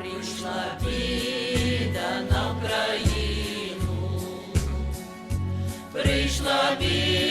прийшла біда на Україну, прийшла біда.